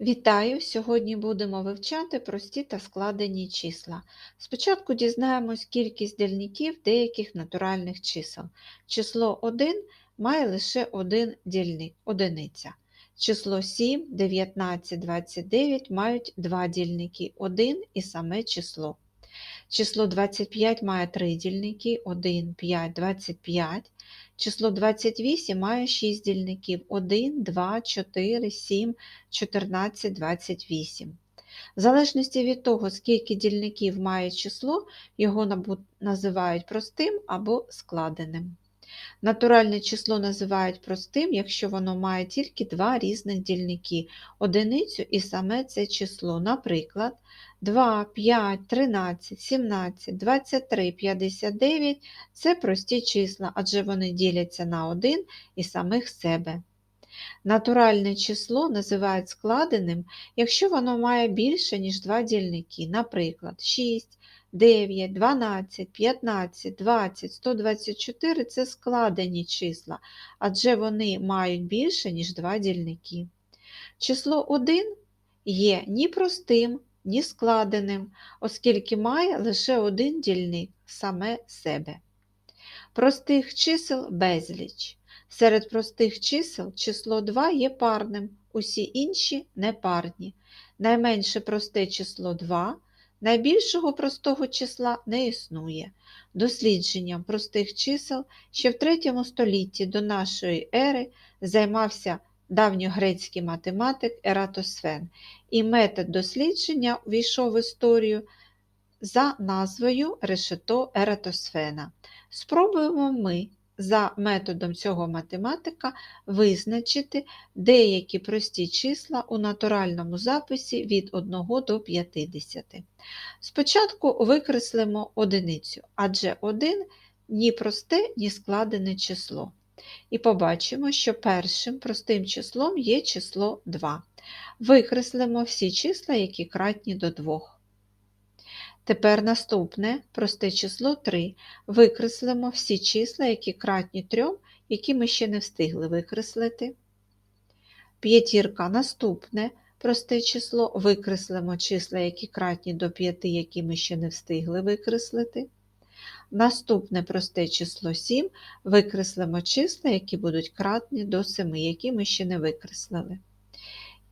Вітаю! Сьогодні будемо вивчати прості та складені числа. Спочатку дізнаємось кількість дільників деяких натуральних чисел. Число 1 має лише один дільник – одиниця. Число 7, 19, 29 мають два дільники – 1 і саме число. Число 25 має три дільники – 1, 5, 25. Число 28 має 6 дільників 1, 2, 4, 7, 14, 28. В залежності від того, скільки дільників має число, його називають простим або складеним. Натуральне число називають простим, якщо воно має тільки два різних дільники – одиницю і саме це число. Наприклад, 2, 5, 13, 17, 23, 59 – це прості числа, адже вони діляться на один і самих себе. Натуральне число називають складеним, якщо воно має більше, ніж два дільники, наприклад, 6, 9, 12, 15, 20, 124 – це складені числа, адже вони мають більше, ніж два дільники. Число 1 є ні простим, ні складеним, оскільки має лише один дільник – саме себе. Простих чисел безліч. Серед простих чисел число 2 є парним, усі інші непарні. Найменше просте число 2, найбільшого простого числа не існує. Дослідженням простих чисел ще в 3 столітті до нашої ери займався давньогрецький математик Ератосфен, і метод дослідження увійшов в історію за назвою решето Ератосфена. Спробуємо ми за методом цього математика визначити деякі прості числа у натуральному записі від 1 до 50. Спочатку викреслимо одиницю, адже 1 ні просте, ні складене число. І побачимо, що першим простим числом є число 2. Викреслимо всі числа, які кратні до 2. Тепер наступне просте число 3. Викреслимо всі числа, які кратні 3, які ми ще не встигли викреслити. П'ятірка наступне просте число. Викреслимо числа, які кратні до 5, які ми ще не встигли викреслити. Наступне просте число 7. Викреслимо числа, які будуть кратні до 7, які ми ще не викреслили.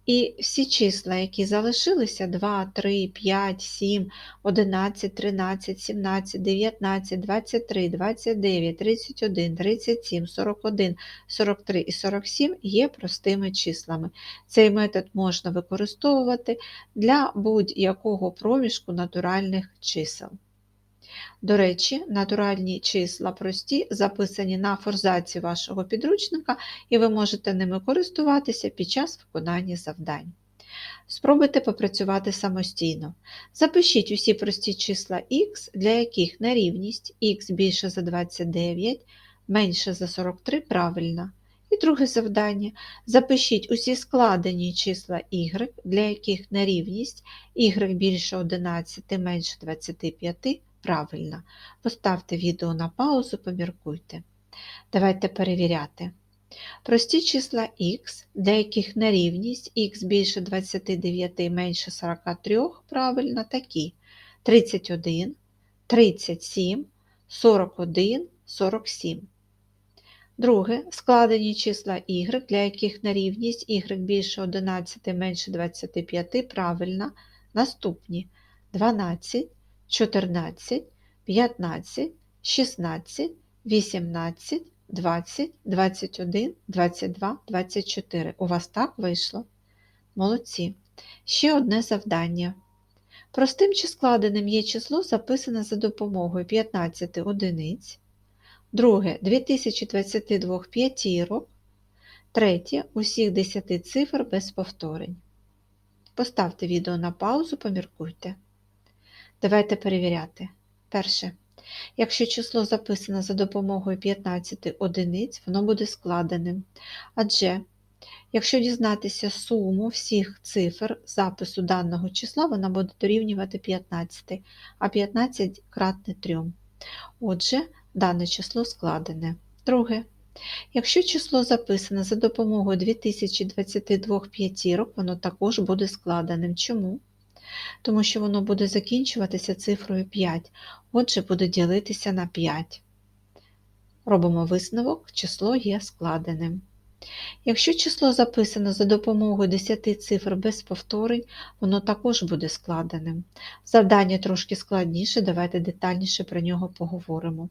І всі числа, які залишилися 2, 3, 5, 7, 11, 13, 17, 19, 23, 29, 31, 37, 41, 43 і 47 є простими числами. Цей метод можна використовувати для будь-якого проміжку натуральних чисел. До речі, натуральні числа прості записані на форзаці вашого підручника, і ви можете ними користуватися під час виконання завдань. Спробуйте попрацювати самостійно. Запишіть усі прості числа х, для яких нерівність х більше за 29, менше за 43 правильно. І друге завдання. Запишіть усі складені числа y, для яких нерівність y більше 11, менше 25 правильно. Поставте відео на паузу, поміркуйте. Давайте перевіряти. Прості числа х, для яких нерівність х більше 29 менше 43, правильно, такі 31, 37, 41, 47. Друге, складені числа y, для яких нерівність y більше 11 менше 25, правильно, наступні 12, 14, 15, 16, 18, 20, 21, 22, 24. У вас так вийшло? Молодці. Ще одне завдання. Простим чи складеним є число, записане за допомогою 15 одиниць. Друге 2022 п'ятірок. Третє усіх 10 цифр без повторень. Поставте відео на паузу, поміркуйте. Давайте перевіряти. Перше. Якщо число записане за допомогою 15 одиниць, воно буде складеним. Адже, якщо дізнатися суму всіх цифр запису даного числа, вона буде дорівнювати 15, а 15 кратне 3. Отже, дане число складене. Друге. Якщо число записане за допомогою 2022 п'ятірок, воно також буде складеним. Чому? Тому що воно буде закінчуватися цифрою 5, отже, буде ділитися на 5. Робимо висновок, число є складеним. Якщо число записано за допомогою 10 цифр без повторень, воно також буде складеним. Завдання трошки складніше, давайте детальніше про нього поговоримо.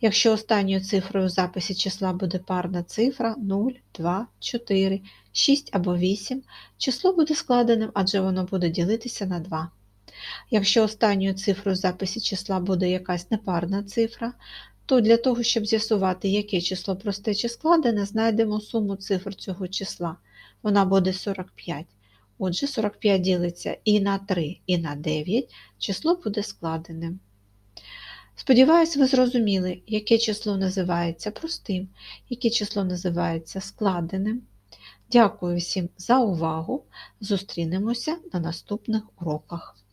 Якщо останньою цифрою в записі числа буде парна цифра 0, 2, 4, 6 або 8, число буде складеним, адже воно буде ділитися на 2. Якщо останньою цифрою в записі числа буде якась непарна цифра, то для того, щоб з'ясувати, яке число просте чи складене, знайдемо суму цифр цього числа. Вона буде 45. Отже, 45 ділиться і на 3, і на 9, число буде складеним. Сподіваюсь, ви зрозуміли, яке число називається простим, яке число називається складеним. Дякую всім за увагу. Зустрінемося на наступних уроках.